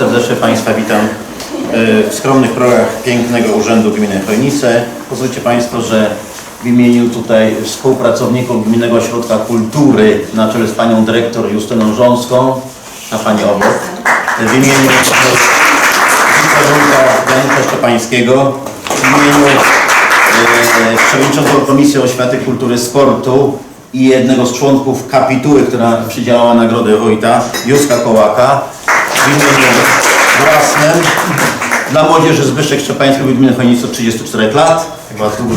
Serdecznie Państwa witam e, w skromnych progach pięknego Urzędu Gminy Chojnice. Pozwólcie Państwo, że w imieniu tutaj współpracowników Gminnego Ośrodka Kultury na czele z Panią Dyrektor Justyną Rząską, a Pani obok, w imieniu wicewójta Janusa Szczepańskiego, w imieniu e, przewodniczącego Komisji Oświaty, Kultury, Sportu i jednego z członków kapituły, która przydziałała nagrodę Wojta, Józka Kołaka, w imieniu własnym dla młodzieży Zbyszek Szczepański gminy Chojnicy od 34 lat. Chyba długo,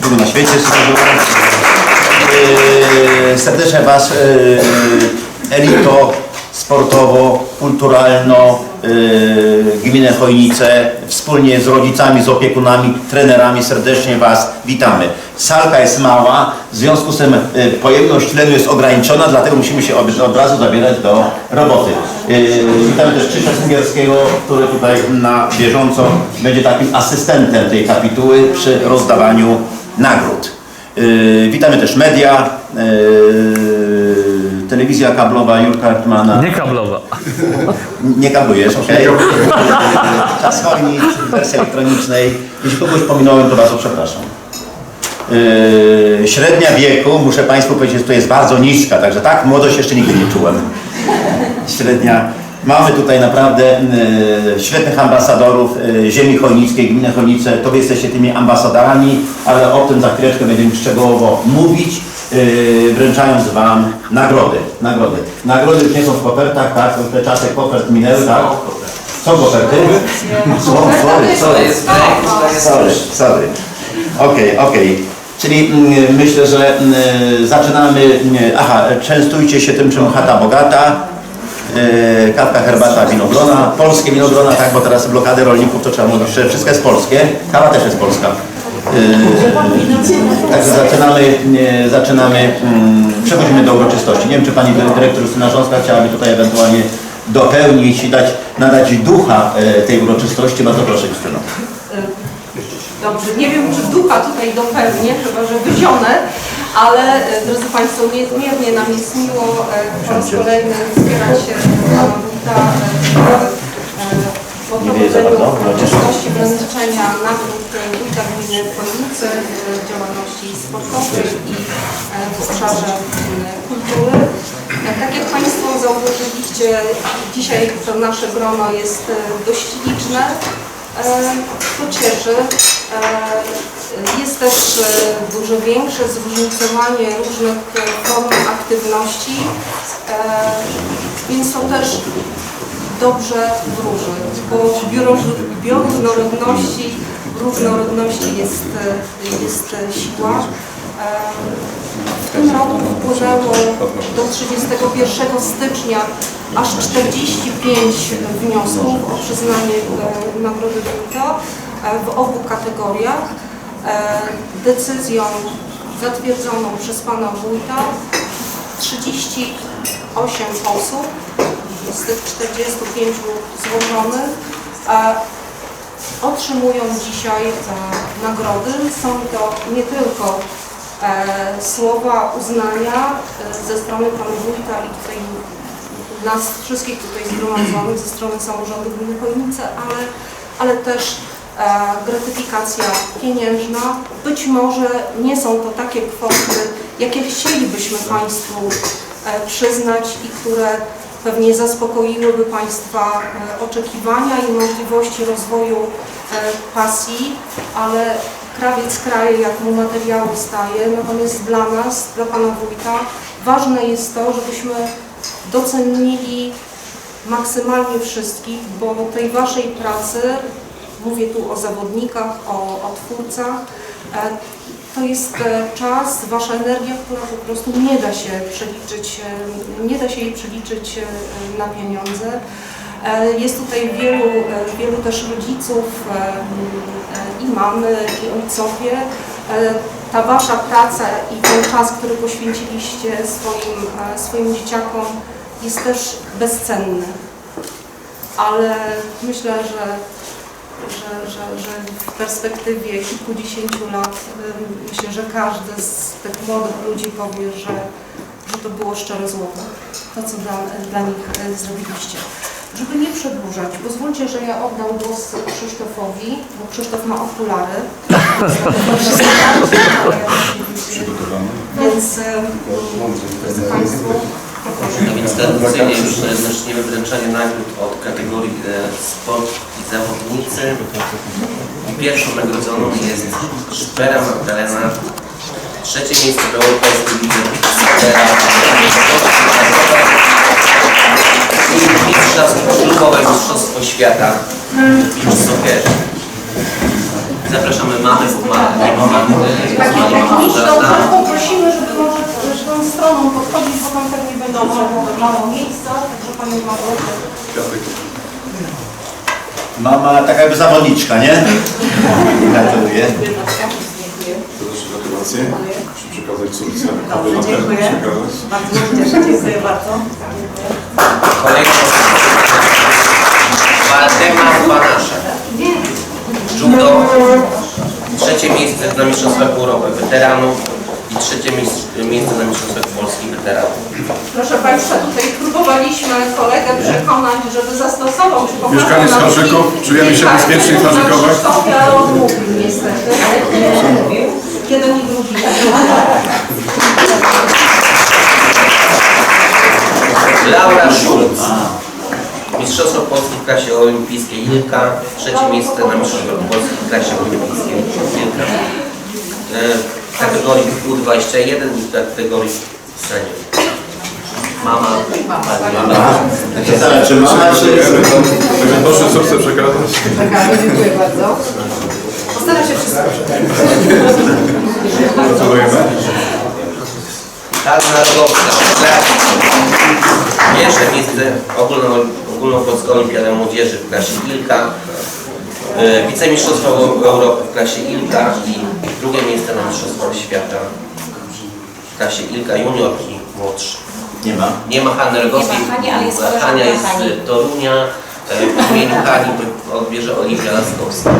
długo na świecie. Yy, Serdecznie Was yy, elito sportowo, kulturalno yy, gminę Chojnice wspólnie z rodzicami, z opiekunami, trenerami serdecznie Was witamy. Salka jest mała, w związku z tym yy, pojemność tlenu jest ograniczona, dlatego musimy się od, razu zabierać do roboty. Yy, witamy też Krzysia Singierskiego, który tutaj na bieżąco będzie takim asystentem tej kapituły przy rozdawaniu nagród. Witamy też media, telewizja kablowa Jurka Hartmana. Nie kablowa. Nie kablujesz, ok? Czas Chojnic w wersji elektronicznej. Jeśli kogoś pominąłem, to bardzo przepraszam. Yy, średnia wieku, muszę Państwu powiedzieć, że to jest bardzo niska, także tak młodość jeszcze nigdy nie czułem. Średnia. Mamy tutaj naprawdę yy, świetnych ambasadorów yy, ziemi chojnickiej, gminy Chojnice. To Wy jesteście tymi ambasadorami, ale o tym za chwileczkę będziemy szczegółowo mówić, yy, wręczając Wam nagrody. Nagrody. Nagrody już nie są w kopertach, tak? Te czasy kopert minęły, tak? Są koperty? Są, sorry, sorry. Sorry, sorry. Okej, okej. Czyli mm, myślę, że mm, zaczynamy. mm, Aha, częstujcie się tym, czym chata bogata. Yy, Kawka, herbata, winogrona. Polskie winogrona, tak, bo teraz blokady rolników to trzeba mówić, że wszystko jest polskie. Kawa też jest polska. Yy, Także zaczynamy, zaczynamy, mm, przechodzimy do uroczystości. Nie wiem, czy Pani Dyrektor Justyna Rząska chciałaby tutaj ewentualnie dopełnić dać, nadać ducha e, tej uroczystości. Bardzo proszę Justyno. Dobrze, nie wiem czy ducha tutaj dopełnię, chyba że wyzionę, ale e, drodzy Państwo, niezmiernie nam jest miło e, po raz kolejny wspierać Pana Wójta e, e, Nie wierzę prowadzeniu bardzo. uroczystości wręczenia nagród Wójta Gminy Chojnicy w działalności sportowej i e, w obszarze e, kultury. E, Tak jak Państwo zauważyliście, dzisiaj to nasze grono jest dość liczne. To cieszy. Jest też dużo większe zróżnicowanie różnych form aktywności, więc to też dobrze wróży, bo bioróżnorodności, różnorodności jest, e, jest e, siła. E, W tym roku wpłynęło do 31 stycznia aż 45 wniosków o przyznanie Nagrody Wójta w obu kategoriach. Decyzją zatwierdzoną przez Pana Wójta 38 osób z tych 45 złożonych otrzymują dzisiaj e, nagrody. Są to nie tylko e, słowa uznania e, ze strony Pana Wójta i tutaj nas wszystkich tutaj zgromadzonych ze strony samorządu gminy Chojnice, ale, ale też gratyfikacja pieniężna. Być może nie są to takie kwoty, jakie chcielibyśmy Państwu przyznać i które pewnie zaspokoiłyby Państwa e, oczekiwania i możliwości rozwoju e, pasji, ale krawiec kraje, jak mu materiału staje, natomiast dla nas, dla Pana Wójta, ważne jest to, żebyśmy docenili maksymalnie wszystkich, bo tej Waszej pracy, mówię tu o zawodnikach, o, o twórcach, e, to jest e, czas, Wasza energia, która po prostu nie da się przeliczyć, e, nie da się jej przeliczyć e, na pieniądze. Jest tutaj wielu, wielu też rodziców i mamy, i ojcowie. Ta Wasza praca i ten czas, który poświęciliście swoim, swoim dzieciakom jest też bezcenny. Ale myślę, że że, że, w perspektywie kilkudziesięciu lat myślę, że każdy z tych młodych ludzi powie, że, że to było szczere złoto, to co dla, dla nich y, zrobiliście. Żeby nie przedłużać, pozwólcie, że ja oddam głos Krzysztofowi, bo Krzysztof ma okulary. Więc e, drodzy Państwo, A więc tradycyjnie już zaczniemy wręczanie nagród od kategorii e, sport zawodnicy. Pierwszą nagrodzoną jest Szpera Magdalena. Trzecie miejsce w Europejskiej Lidze Skutera. I mistrzostwo klubowe Mistrzostwo Świata w soccerze. Zapraszamy mamy, bo ma, nie ma mamy, nie ma techniczną mamy, poprosimy, żeby może tą stroną podchodzić, bo tam pewnie będą mało miejsca, także Panią Marło. Mama taka jakby zawodniczka, nie? Gratuluję. Proszę gratulacje. Proszę przekazać córce. Dobrze, dziękuję. przekazać. Bardzo się cieszę, dziękuję bardzo. Kolejny Waldemar Banaszek. Judo. Trzecie miejsce na Mistrzostwach Europy Weteranów i trzecie miejsce, miejsce na Mistrzostwach Polski Weteranów. Proszę Państwa, tutaj próbowaliśmy kolegę przekonać, żeby zastosował się po prostu Mieszkaniec na Harzyków, czujemy się tak, bezpieczni w? Krzysztofie, ale odmówił niestety. Jeden i drugi. Laura Schulz. Mistrzostwo Polski w klasie olimpijskiej Ilka. Trzecie miejsce na Mistrzostwach Polski w klasie olimpijskiej Ilka. E, W kategorii U21 i w kategorii senior. Mama. Mama. Zależy, czy mama, czy... Proszę córce przekazać. Przekażę, dziękuję bardzo. Postaram się wszystko Gratulujemy. Hanna Rogowska. Pierwsze miejsce ogólno, ogólnopolska olimpiada młodzieży w klasie. E, Wicemistrzostwo Europy w klasie Ilka i drugie miejsce na Mistrzostwach Świata w klasie Ilka junior i młodszy. Nie ma. Nie ma Hanny Rogowskiej. Nie ma Hani, ale jest Hania koleżanka jest Hani. z Torunia. E, W imieniu Hani odbierze Oliwia Laskowska.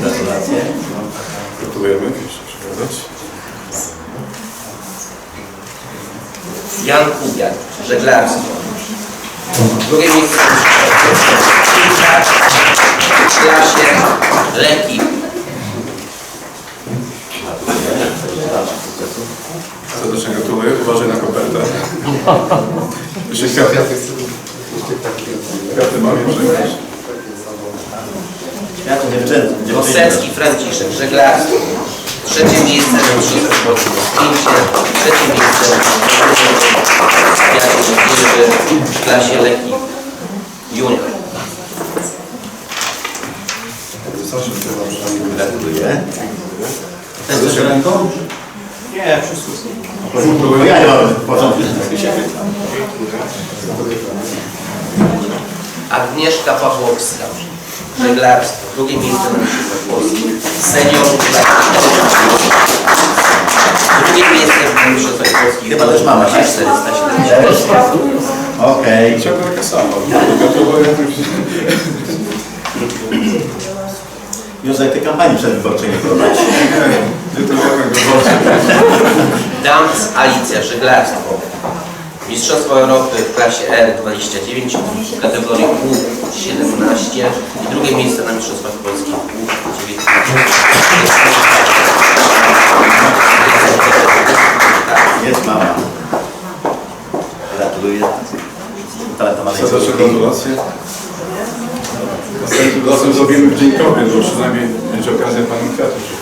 Gratulacje. Gratulujemy. Proszę przekazać. Jan Kubiak, żeglarstwo. Drugie miejsce w klasie leki. Serdecznie gratuluję. Uważaj na kopertę. Jeszcze kwiaty. Kwiaty to dziewczynę. Woselski Franciszek, żeglarstwo. Trzecie miejsce na Mistrzostwach Polski w sprincie. Trzecie miejsce klasie w klasie leki junior. Gratuluję. Też coś ręką? Nie, wszystko. Bo ja nie mam w porządku. Agnieszka Pawłowska, żeglarstwo, drugie miejsce na Mistrzostwach Polski, seniorów Drugie miejsce na Mistrzostwach Polski. Chyba też mama, tak? 470. Okej. Ciągle taka sama. Józef, ty kampanii przedwyborczej nie wyborczy. Dams Alicja, żeglarstwo. Mistrzostwo Europy w klasie R29 w kategorii U17 i drugie miejsce na Mistrzostwach Polski U19. Jest mama. Gratuluję. Serdecznie gratulacje. Następnym razem zrobimy w Dzień Kobiet, bo przynajmniej będzie okazja Pani przekazać.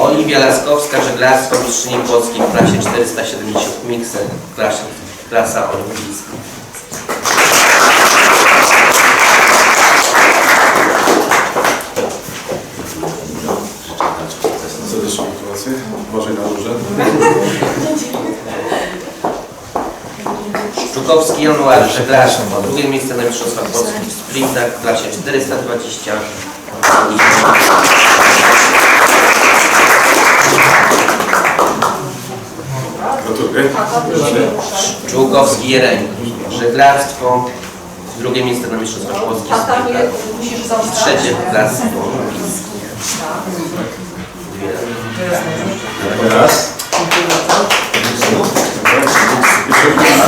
Oliwia Laskowska, żeglarstwo mistrzyni Polski w klasie 470 miksy, klasa, klasa olimpijska. Serdecznie gratulacje. Uważaj na róże. Szczukowski Januar, żeglarstwo, drugie miejsce na Mistrzostwach Polski w sprintach w klasie 420 i Gratuluję. Człukowski Jereń, żeglarstwo, drugie miejsce na Mistrzostwach Polski A tam je musisz zostać. trzecie. Raz.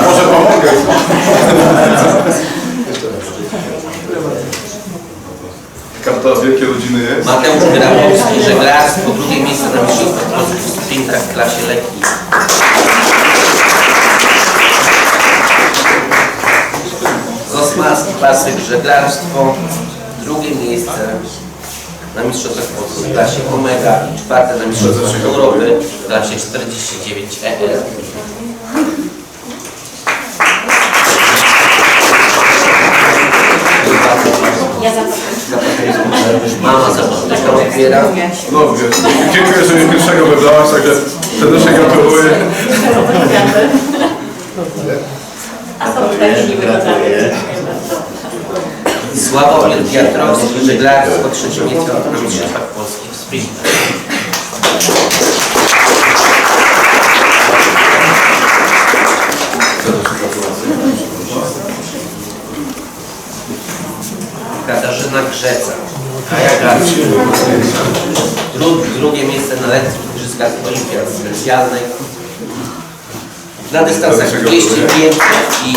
Może pomogę. Karta wielkiej rodziny jest. Mateusz Grabowski, żeglarstwo, drugie miejsce na Mistrzostwach Polski w sprintach w klasie lekkiej. Zosmalski Pasek, żeglarstwo, drugie miejsce na Mistrzostwach Polski w klasie Omega i czwarte na Mistrzostwach Europy w klasie 49 EL. Mama zapotyczka odbiera. No, wiesz, dziękuję, że mnie pierwszego wybrałaś, także serdecznie gratuluję. Gratuluję. Sławomir Wiatrowski, żeglarstwo, trzecie miejsce na Mistrzostwach Polskich w sprintach. Katarzyna Grzeca, kajakarz. Dru, drugie miejsce na lekcji w Igrzyskach Olimpiad Specjalnej. Na dystansach 200, 500 i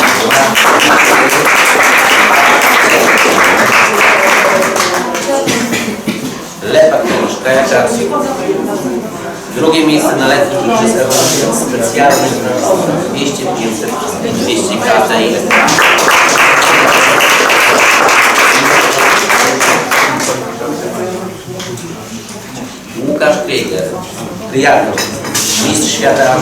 Lepak Tomasz Kajaczarski. Drugie miejsce na letnich Igrzyskach Specjalnych na dystansach 200, 500 i 200 KTI. Łukasz Krieger, triatlon, mistrz świata.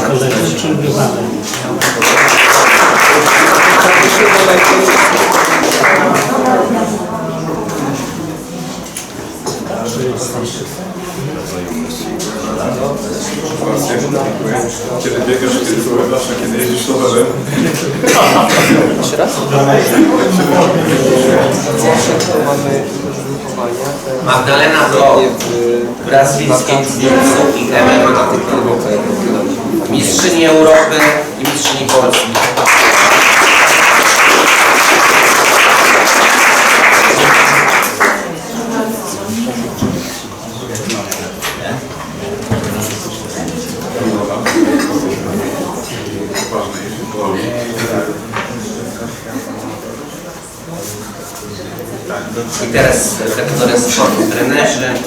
Kiedy biegasz, kiedy pływasz, a kiedy jeździsz rowerem. Magdalena Blok, brazylijskiej jiu-jitsu i MMA. Mistrzyni Europy i mistrzyni Polski. I teraz kategoria sportu trenerzy.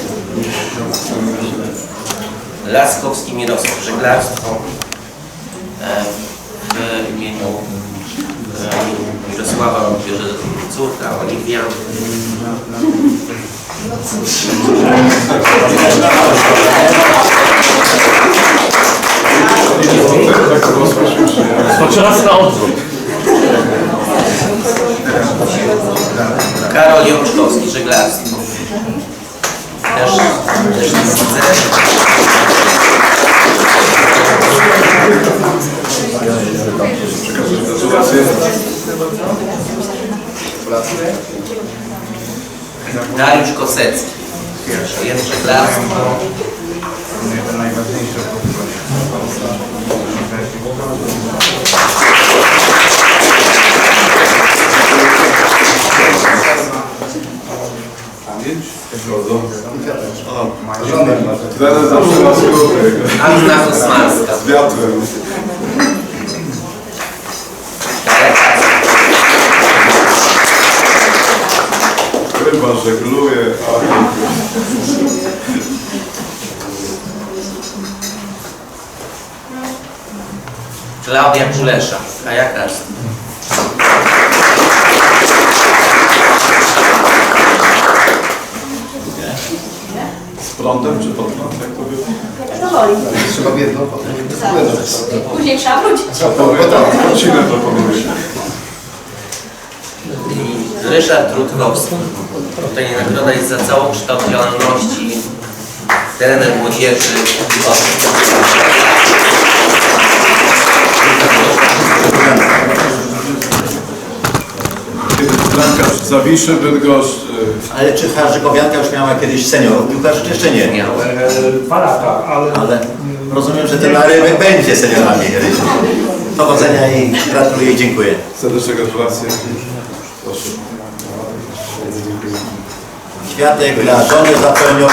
Laskowski Mirosław, żeglarstwo. E, W imieniu e, Mirosława bierze córka Oliwia. To na odwrót. Karol Jączkowski, żeglarstwo. Też, też widzę. Przekażę gratulacje. Dariusz Kosecki. Jest żeglarstwo. Trener zawsze na skórę. Anna Kosmalska. Z wiatrem. Ryba żegluje, a Klaudia Kulesza, kajakarstwo. z prądem czy pod prąd, jak to było? Trzeba w jedno, potem Później trzeba wrócić. Tak, odcinę proponuję. I Ryszard Rutkowski. Tutaj nagroda jest za cały kształt działalności. Trener młodzieży. Kiedy bramkarz Zawiszy, Bydgoszcz, y, Ale czy Harzykowianka już miała kiedyś seniorów piłkarzy, czy jeszcze nie? Miał. Dwa lata, ale Ale rozumiem, że ten Narybek będzie seniorami kiedyś. Powodzenia i gratuluję i dziękuję. serdeczne gratulacje. Proszę. Światek dla żony za pełnią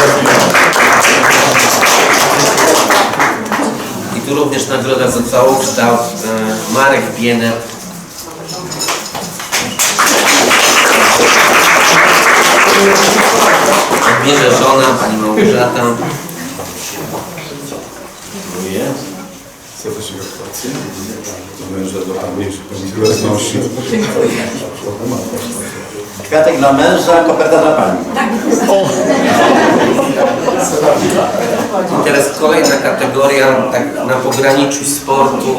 tu również nagroda za całokształt e, Marek Biener. Odbierze żona, pani Małgorzata. Serdecznie gratulacje. Do męża, do pełniejszych obecności. Kwiatek dla męża, koperta dla pani. I teraz kolejna kategoria, tak na pograniczu sportu,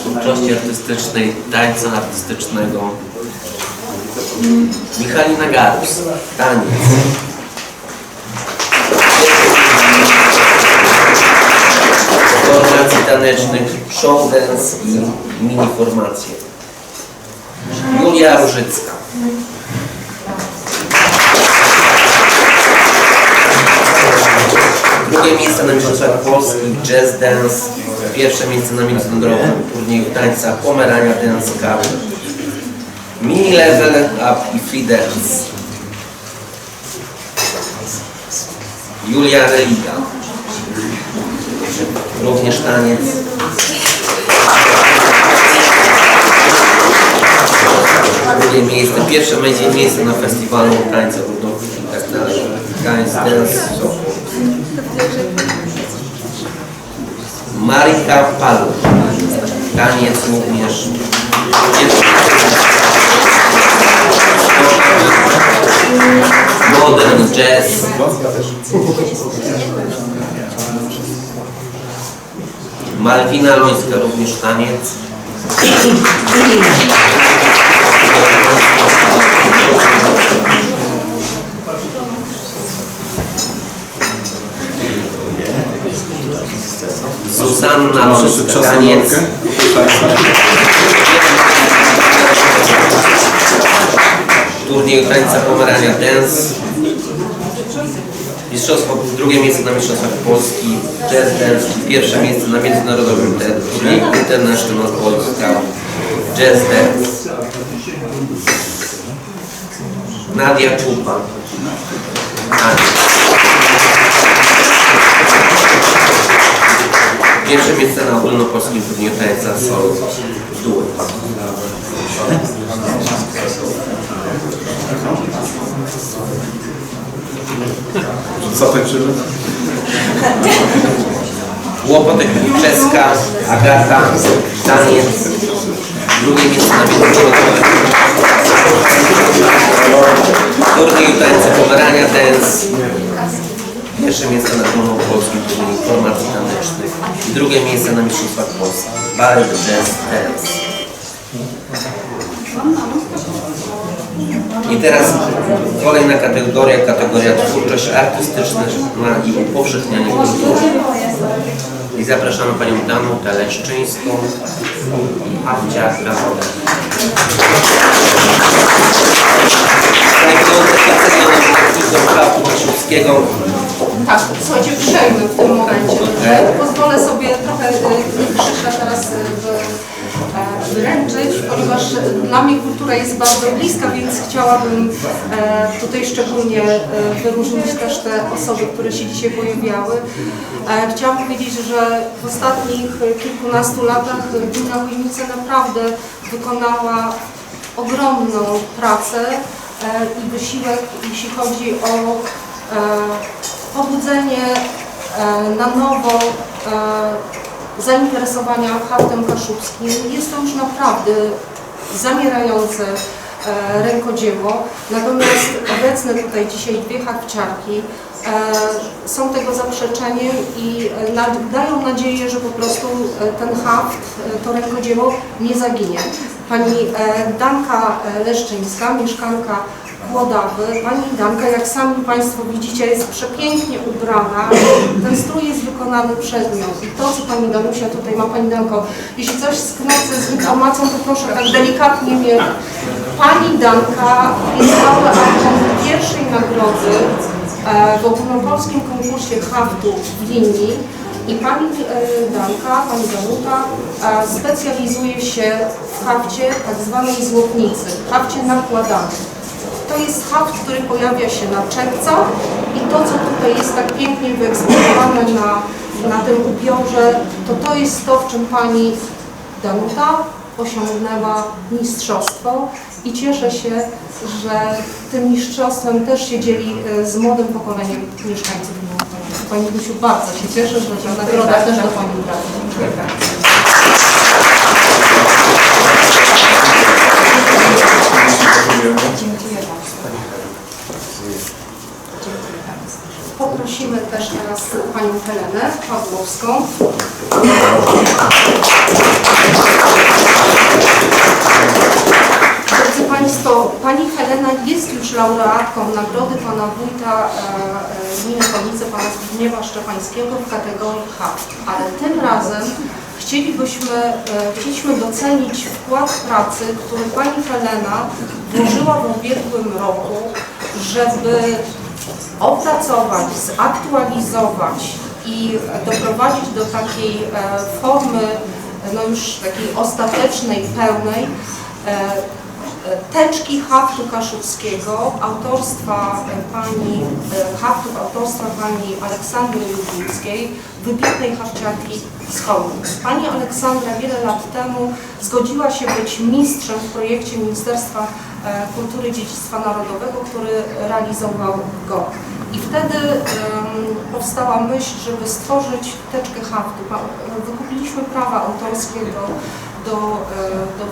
twórczości artystycznej, tańca artystycznego. Michalina Garus, taniec. Formacji tanecznych, show dance i mini formacje. Julia Różycka. Drugie miejsce na Mistrzostwach Polski Jazz Dance. Pierwsze miejsce na międzynarodowym turnieju tańca Pomerania Dance Cup. Mini Level Up i Free Dance. Julia Religa. Również taniec. Drugie miejsce, pierwsze będzie miejsce na festiwalu tańca ludowego i tak dalej. Dance Sopot. Marika Palu. Taniec również. Modern jazz. Malwina Lońska również taniec. Brzyska, taniec. Turniej tańca pomerania dance. Mistrzostwo, drugie miejsce na Mistrzostwach Polski Jazz Dance pierwsze miejsce na międzynarodowym turnieju International Polska Jazz Dance. Nadia Czupa. Pierwsze miejsce na ogólnopolskim turnieju tańca solo duet. Zatańczymy? Łopotek Czeska, Agata, taniec. Drugie miejsce na. Turnieju tańca pomerania dance. Pierwsze miejsce na ogólnopolskim turnieju formacji tanecznych. I drugie miejsce na Mistrzostwach Polski. Ballet Jazz Dance. I teraz kolejna kategoria, kategoria twórczość artystyczna i upowszechnianie kultury. I zapraszamy Panią Danutę Leszczyńską i Awcia Gawodę. do Hafu Kaszubskiego. Tak, słuchajcie, przejmę w tym momencie. E, Pozwolę sobie trochę e, teraz e, w- e, wręczyć, ponieważ dla mnie kultura jest bardzo bliska, więc chciałabym e, tutaj szczególnie e, wyróżnić też te osoby, które się dzisiaj pojawiały. E, Chciałam powiedzieć, że w ostatnich e, kilkunastu latach Gmina Chojnice naprawdę wykonała ogromną pracę e, i wysiłek, jeśli chodzi o e, pobudzenie e, na nowo e, zainteresowania haftem kaszubskim. Jest to już naprawdę zamierające e, rękodzieło. Natomiast obecne tutaj dzisiaj dwie hafciarki e, są tego zaprzeczeniem i dają nadzieję, że po prostu ten haft, to rękodzieło nie zaginie. Pani Danka Leszczyńska, mieszkanka Kłodawy. Pani Danka, jak sami Państwo widzicie, jest przepięknie ubrana. Ten strój jest wykonany przez nią. I to, co Pani Danusia tutaj ma, Pani Danko, jeśli coś sknocę z informacją, to proszę tak delikatnie mnie. Pani Danka jest laureatką pierwszej nagrody e, w ogólnopolskim konkursie haftu w linii i pani e, Danka, pani Danuta e, specjalizuje się w hafcie tak zwanej złotnicy, hafcie nakładanym. To jest haft, który pojawia się na czepcach i to, co tutaj jest tak pięknie wyeksponowane na na tym ubiorze, to to jest to, w czym Pani Danuta osiągnęła mistrzostwo i cieszę się, że tym mistrzostwem też się dzieli e, z młodym pokoleniem mieszkańców. Pani Dusiu, bardzo się cieszę, że ta nagroda też do Pani trafi. Panią Helenę Pawłowską. Drodzy Państwo, Pani Helena jest już laureatką nagrody Pana Wójta e, e, Gminy Chojnice, Pana Zbigniewa Szczepańskiego w kategorii H. Ale tym razem chcielibyśmy, e, chcieliśmy docenić wkład pracy, który Pani Helena włożyła w ubiegłym roku, żeby opracować, zaktualizować i doprowadzić do takiej e, formy, no już takiej ostatecznej, pełnej, e, e, teczki haftu kaszubskiego autorstwa pani, haftów autorstwa pani Aleksandry Lubińskiej, wybitnej hafciarki z. Pani Aleksandra wiele lat temu zgodziła się być mistrzem w projekcie Ministerstwa Kultury i Dziedzictwa Narodowego, który realizował go. I wtedy powstała myśl, żeby stworzyć teczkę haftu. Pa- Wykupiliśmy prawa autorskie do, do, e, do,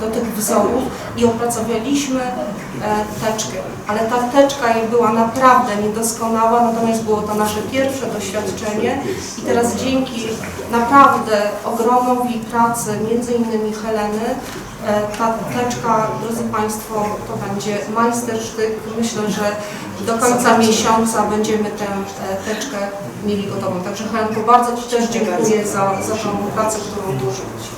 do tych wzorów i opracowaliśmy e, teczkę. Ale ta teczka była naprawdę niedoskonała, natomiast było to nasze pierwsze doświadczenie i teraz dzięki naprawdę ogromowi pracy, między innymi Heleny, e, ta teczka, drodzy Państwo, to będzie majstersztyk. Myślę, że do końca miesiąca będziemy tę e, teczkę mieli gotową. Także Helenko, bardzo Ci też dziękuję za, za tą pracę, którą włożyłeś.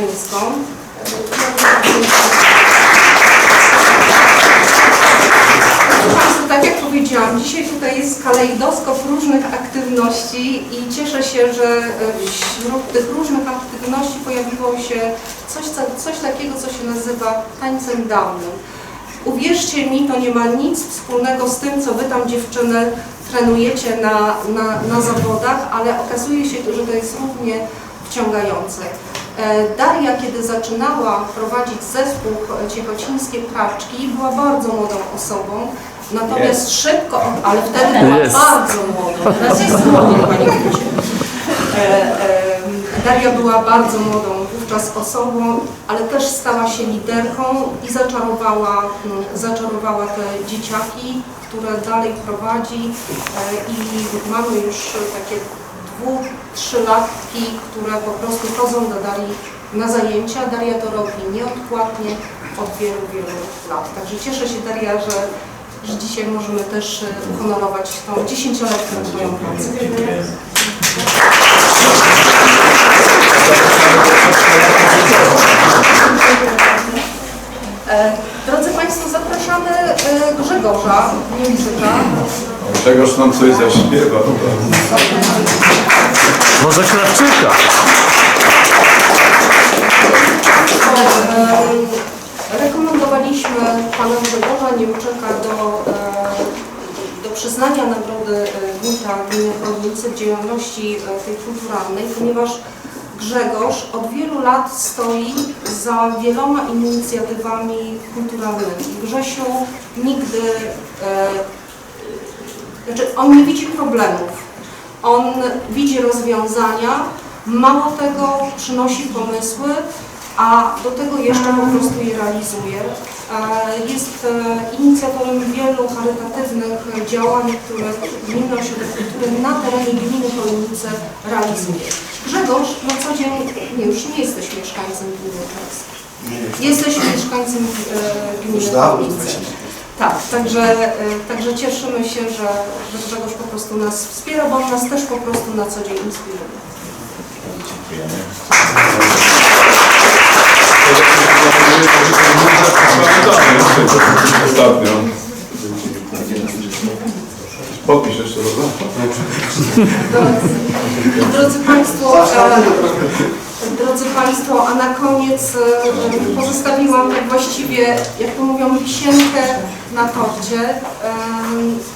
Ciurzyńską. Proszę Państwa, tak jak powiedziałam, dzisiaj tutaj jest kalejdoskop różnych aktywności i cieszę się, że e, wśród tych różnych aktywności pojawiło się coś, co- coś takiego, co się nazywa tańcem dawnym. Uwierzcie mi, to nie ma nic wspólnego z tym, co Wy tam dziewczyny trenujecie na, na, na zawodach, ale okazuje się, że to jest równie wciągające. E, Daria, kiedy zaczynała prowadzić zespół Ciechocińskie Praczki, była bardzo młodą osobą, natomiast szybko, ale wtedy była Jest. bardzo młodą, teraz jest młodą Pani. E, e, Daria była bardzo młodą wówczas osobą, ale też stała się liderką i zaczarowała, zaczarowała te dzieciaki, które dalej prowadzi i mamy już takie dwu, trzylatki, które po prostu chodzą do Darii na zajęcia. Daria to robi nieodpłatnie od wielu, wielu lat. Także cieszę się Daria, że, że dzisiaj możemy też e, uhonorować tą dziesięcioletnią Twoją pracę. E, Drodzy Państwo, zapraszamy e, Grzegorza Niemczyka. Czegoż nam coś zaśpiewa. Może Krawczyka. Em, Rekomendowaliśmy pana Grzegorza Niemczyka do, e, do przyznania nagrody e, Wójta Gminy Chojnicy w działalności e, tej kulturalnej, ponieważ Grzegorz od wielu lat stoi za wieloma inicjatywami kulturalnymi. Grzesiu nigdy, e, znaczy on nie widzi problemów, on widzi rozwiązania, mało tego przynosi pomysły, a do tego jeszcze po prostu je realizuje. E, Jest e, inicjatorem wielu charytatywnych działań, które Gminny Ośrodek Kultury na terenie gminy Chojnice realizuje. Grzegorz na co dzień, nie, już nie jesteś mieszkańcem gminy Często. Jesteś mieszkańcem e, gminy Chojnice. Tak, także, e, także cieszymy się, że, że Grzegorz po prostu nas wspiera, bo on nas też po prostu na co dzień inspiruje. Ostatnio. Podpisz jeszcze raz. Drodzy Państwo, e, Państwo, a na koniec e, pozostawiłam tak właściwie, jak to mówią, wisienkę na torcie. E,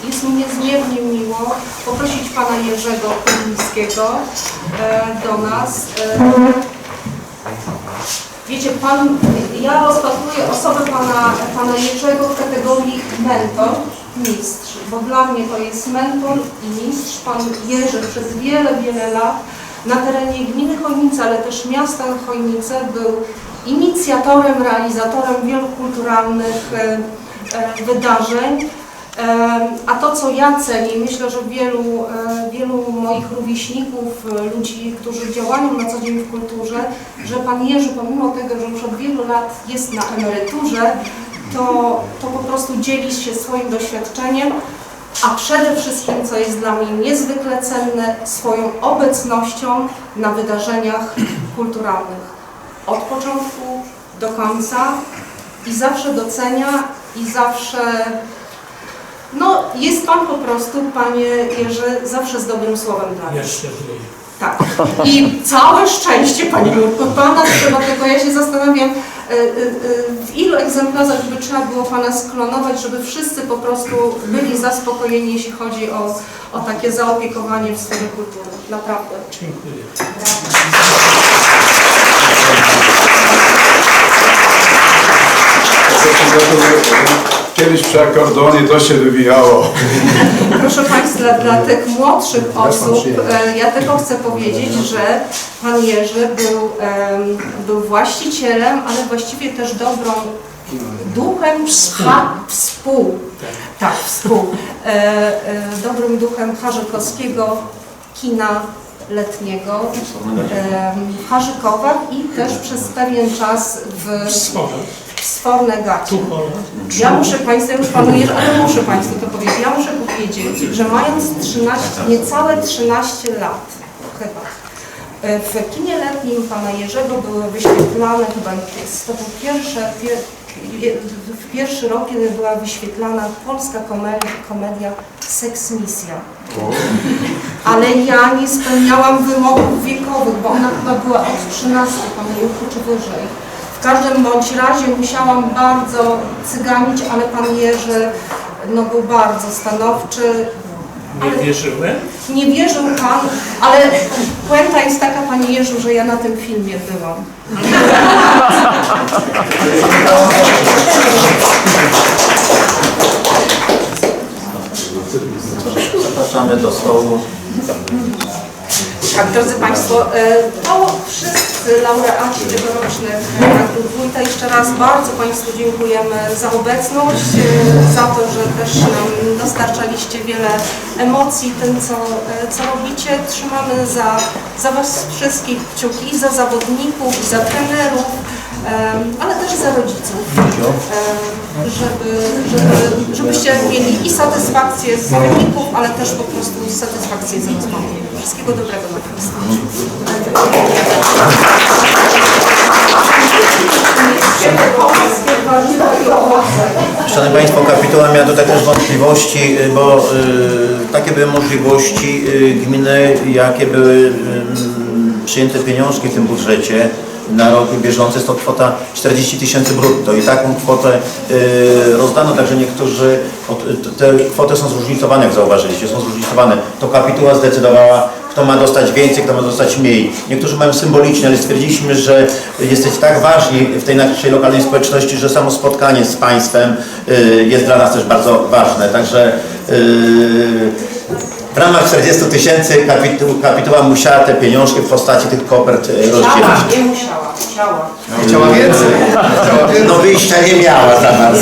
Jest mi niezmiernie miło poprosić Pana Jerzego Kolińskiego e, do nas. E, Wiecie, Pan, ja rozpatruję osobę Pana, pana Jerzego w kategorii mentor, mistrz, bo dla mnie to jest mentor i mistrz. Pan Jerzy przez wiele, wiele lat na terenie gminy Chojnice, ale też miasta Chojnice był inicjatorem, realizatorem wielu kulturalnych e, e, wydarzeń. E, A to, co ja cenię, myślę, że wielu, wielu moich rówieśników, ludzi, którzy działają na co dzień w kulturze, że Pan Jerzy, pomimo tego, że już od wielu lat jest na emeryturze, to, to po prostu dzieli się swoim doświadczeniem, a przede wszystkim, co jest dla mnie niezwykle cenne, swoją obecnością na wydarzeniach kulturalnych. Od początku do końca i zawsze docenia i zawsze no, jest Pan po prostu, Panie Jerzy, zawsze z dobrym słowem dla nas. Jeszcze żyje. Tak. I całe szczęście, Panie Jurku, Pana trzeba tylko, ja się zastanawiam, y, y, y, w ilu egzemplarzach by trzeba było Pana sklonować, żeby wszyscy po prostu byli zaspokojeni, jeśli chodzi o, o takie zaopiekowanie w sferze kultury. Naprawdę. Dziękuję. Kiedyś przy akordeonie to się wywijało. Proszę Państwa, dla tych młodszych osób e, ja tylko chcę powiedzieć, że Pan Jerzy był, był właścicielem, ale właściwie też dobrą duchem współ. Tak, współ. E, e, dobrym duchem Harzykowskiego kina letniego w Harzykowach i też przez pewien czas w. Tu chora. Ja muszę Państwu, już Panu Jerzy, ale muszę Państwu to powiedzieć, ja muszę powiedzieć, że mając 13, niecałe 13 lat chyba, w kinie letnim Pana Jerzego były wyświetlane, chyba jest, to był pierwsze, pier, pierwszy rok, kiedy była wyświetlana polska komedia, komedia Seks Misja. Ale ja nie spełniałam wymogów wiekowych, bo ona chyba była od 13, Panie Jurku, czy wyżej. W każdym bądź razie musiałam bardzo cyganić, ale Pan Jerzy no, był bardzo stanowczy. Nie wierzyłem. Nie wierzył Pan, ale puenta jest taka, Panie Jerzy, że ja na tym filmie byłam. Zapraszamy do stołu. Tak, drodzy Państwo, e, to laureaci tegorocznych nagród Wójta. Jeszcze raz bardzo Państwu dziękujemy za obecność, e, za to, że też nam dostarczaliście wiele emocji tym, co, e, co robicie. Trzymamy za, za Was wszystkich kciuki za zawodników, za trenerów, ale też za rodziców, żeby, żeby, żebyście mieli i satysfakcję z zawodników, ale też po prostu satysfakcję z rozmowy. Wszystkiego dobrego dla Państwa. Szanowni Państwo, kapituła miała tutaj też wątpliwości, y, bo y, takie były możliwości y, gminy, jakie były y, przyjęte pieniążki w tym budżecie na rok bieżący, jest to kwota 40 tysięcy brutto i taką kwotę y, rozdano, także niektórzy, te kwoty są zróżnicowane, jak zauważyliście, są zróżnicowane. To kapituła zdecydowała, kto ma dostać więcej, kto ma dostać mniej. Niektórzy mają symbolicznie, ale stwierdziliśmy, że jesteście tak ważni w tej naszej lokalnej społeczności, że samo spotkanie z Państwem y, jest dla nas też bardzo ważne. Także y, ramach 40 tysięcy kapitu, kapituła musiała te pieniążki w postaci tych kopert y, rozdzielić. Chciała, nie musiała, chciała. Chciała więcej. No wyjścia nie miała dla nas.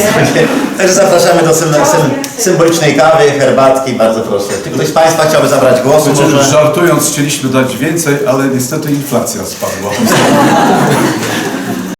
Także zapraszamy do sym, sym, symbolicznej kawy, herbatki, bardzo proszę. Czy ktoś z Państwa chciałby zabrać głos? Może? żartując chcieliśmy dać więcej, ale niestety inflacja spadła.